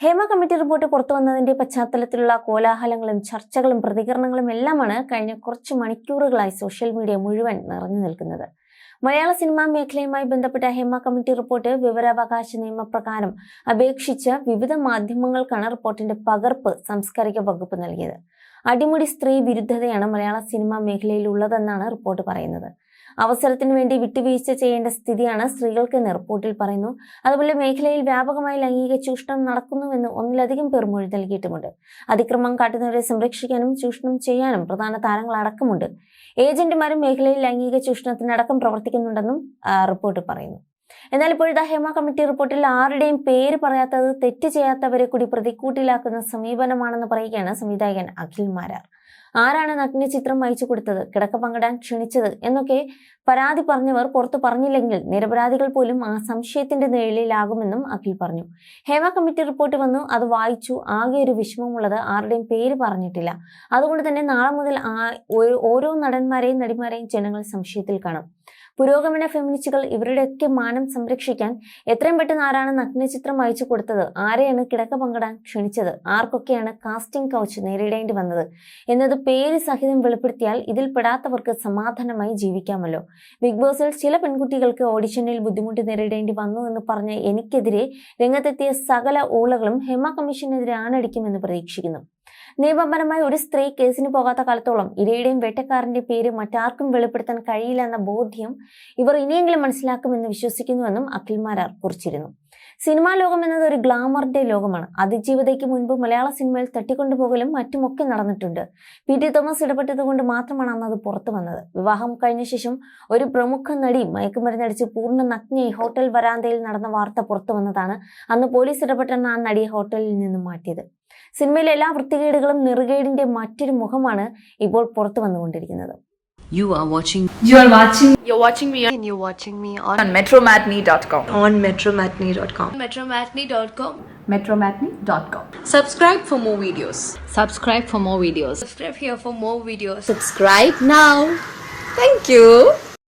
Hema committee report പുറത്തു വന്നതിന്റെ പശ്ചാത്തലത്തിലുള്ള കോലാഹലങ്ങളും ചർച്ചകളും പ്രതികരണങ്ങളും എല്ലാമാണ് കഴിഞ്ഞ കുറച്ച് മണിക്കൂറുകളായി സോഷ്യൽ മീഡിയ മുഴുവൻ നിറഞ്ഞു നിൽക്കുന്നത്. മലയാള സിനിമാ മേഖലയുമായി ബന്ധപ്പെട്ട ഹേമ കമ്മിറ്റി റിപ്പോർട്ട് വിവരാവകാശ നിയമപ്രകാരം അപേക്ഷിച്ച വിവിധ മാധ്യമങ്ങൾക്കാണ് റിപ്പോർട്ടിന്റെ പകർപ്പ് സാംസ്കാരിക വകുപ്പ് നൽകിയത്. അടിമുടി സ്ത്രീ വിരുദ്ധതയാണ് മലയാള സിനിമാ മേഖലയിൽ ഉള്ളതെന്നാണ് റിപ്പോർട്ട് പറയുന്നത്. അവസരത്തിന് വേണ്ടി വിട്ടുവീഴ്ച ചെയ്യേണ്ട സ്ഥിതിയാണ് സ്ത്രീകൾക്കെന്ന് റിപ്പോർട്ടിൽ പറയുന്നു. അതുപോലെ മേഖലയിൽ വ്യാപകമായി ലൈംഗിക ചൂഷണം നടക്കുന്നുവെന്ന് ഒന്നിലധികം പേർ മൊഴി നൽകിയിട്ടുമുണ്ട്. അതിക്രമം കാട്ടുന്നവരെ സംരക്ഷിക്കാനും ചൂഷണം ചെയ്യാനും പ്രധാന താരങ്ങൾ അടക്കമുണ്ട്. ഏജന്റുമാരും മേഖലയിൽ ലൈംഗിക ചൂഷണത്തിനടക്കം പ്രവർത്തിക്കുന്നുണ്ടെന്നും റിപ്പോർട്ട് പറയുന്നു. എന്നാൽ ഇപ്പോഴത്തെ ഹേമ കമ്മിറ്റി റിപ്പോർട്ടിൽ ആരുടെയും പേര് പറയാത്തത് തെറ്റ് ചെയ്യാത്തവരെ കൂടി പ്രതിക്കൂട്ടിലാക്കുന്ന സമീപനമാണെന്ന് പറയുകയാണ് സംവിധായകൻ അഖിൽ മാരാർ. ആരാണ് നഗ്നചിത്രം അയച്ചു കൊടുത്തത്? കിടക്ക പങ്കിടാൻ ക്ഷണിച്ചത്? എന്നൊക്കെ പരാതി പറഞ്ഞവർ പുറത്തു പറഞ്ഞില്ലെങ്കിൽ നിരപരാധികൾ പോലും ആ സംശയത്തിന്റെ നിഴലിലാകുമെന്നും അഖിൽ പറഞ്ഞു. ഹേമ കമ്മിറ്റി റിപ്പോർട്ട് വന്നു. അത് വായിച്ചു. ആകെ ഒരു വിഷമമുള്ളത് ആരുടെയും പേര് പറഞ്ഞിട്ടില്ല. അതുകൊണ്ട് തന്നെ നാളെ മുതൽ ഓരോ നടന്മാരെയും നടിമാരെയും ജനങ്ങൾ സംശയത്തിൽ കാണും. പുരോഗമന ഫെമിനിസ്റ്റുകൾ ഇവരുടെയൊക്കെ മാനം സംരക്ഷിക്കാൻ എത്രയും പെട്ടെന്ന് ആരാണ് നഗ്നചിത്രം അയച്ചു കൊടുത്തത്? ആരെയാണ് കിടക്ക പങ്കിടാൻ ക്ഷണിച്ചത്? ആർക്കൊക്കെയാണ് കാസ്റ്റിംഗ് കൗച്ച് നേരിടേണ്ടി വന്നത്? എന്നത് പേര് സഹിതം വെളിപ്പെടുത്തിയാൽ ഇതിൽ പെടാത്തവർക്ക് സമാധാനമായി ജീവിക്കാമല്ലോ. ബിഗ് ബോസിൽ ചില പെൺകുട്ടികൾക്ക് ഓഡിഷനിൽ ബുദ്ധിമുട്ട് നേരിടേണ്ടി വന്നു എന്ന് പറഞ്ഞ് എനിക്കെതിരെ രംഗത്തെത്തിയ സകല ഊളകളും ഹെമ കമ്മീഷനെതിരെ ആണടിക്കുമെന്ന് പ്രതീക്ഷിക്കുന്നു. നിയമപരമായി ഒരു സ്ത്രീ കേസിന് പോകാത്ത കാലത്തോളം ഇരയുടെയും വേട്ടക്കാരന്റെ പേര് മറ്റാർക്കും വെളിപ്പെടുത്താൻ കഴിയില്ല എന്ന ബോധ്യം ഇവർ ഇനിയെങ്കിലും മനസ്സിലാക്കുമെന്ന് വിശ്വസിക്കുന്നുവെന്നും അഖിൽ മാരാർ കുറിച്ചിരുന്നു. സിനിമാ ലോകം എന്നത് ഒരു ഗ്ലാമറിന്റെ ലോകമാണ്. അതിജീവിതയ്ക്ക് മുൻപ് മലയാള സിനിമയിൽ തട്ടിക്കൊണ്ടുപോകലും മറ്റുമൊക്കെ നടന്നിട്ടുണ്ട്. പി ടി തോമസ് ഇടപെട്ടത് കൊണ്ട് മാത്രമാണ് അന്ന് അത് പുറത്തു വന്നത്. വിവാഹം കഴിഞ്ഞ ശേഷം ഒരു പ്രമുഖ നടി മയക്കുമരുന്നടിച്ച് പൂർണ നഗ്നയായി ഹോട്ടൽ വരാന്തയിൽ നടന്ന വാർത്ത പുറത്തു വന്നതാണ് അന്ന് പോലീസ് ഇടപെട്ടാണ് ആ നടിയെ ഹോട്ടലിൽ നിന്ന് മാറ്റിയത്. സിനിമയിലെ എല്ലാ വൃത്തികേടുകളും നെറുകേടിന്റെ മറ്റൊരു മുഖമാണ് ഇപ്പോൾ പുറത്തു വന്നുകൊണ്ടിരിക്കുന്നത് You are watching You are watching You're watching me and you're watching me on, on metromatney.com. on metromatney.com. metromatney.com. Metromatney.com. Subscribe for more videos. subscribe for more videos. Subscribe here for more videos. Subscribe now. Thank you.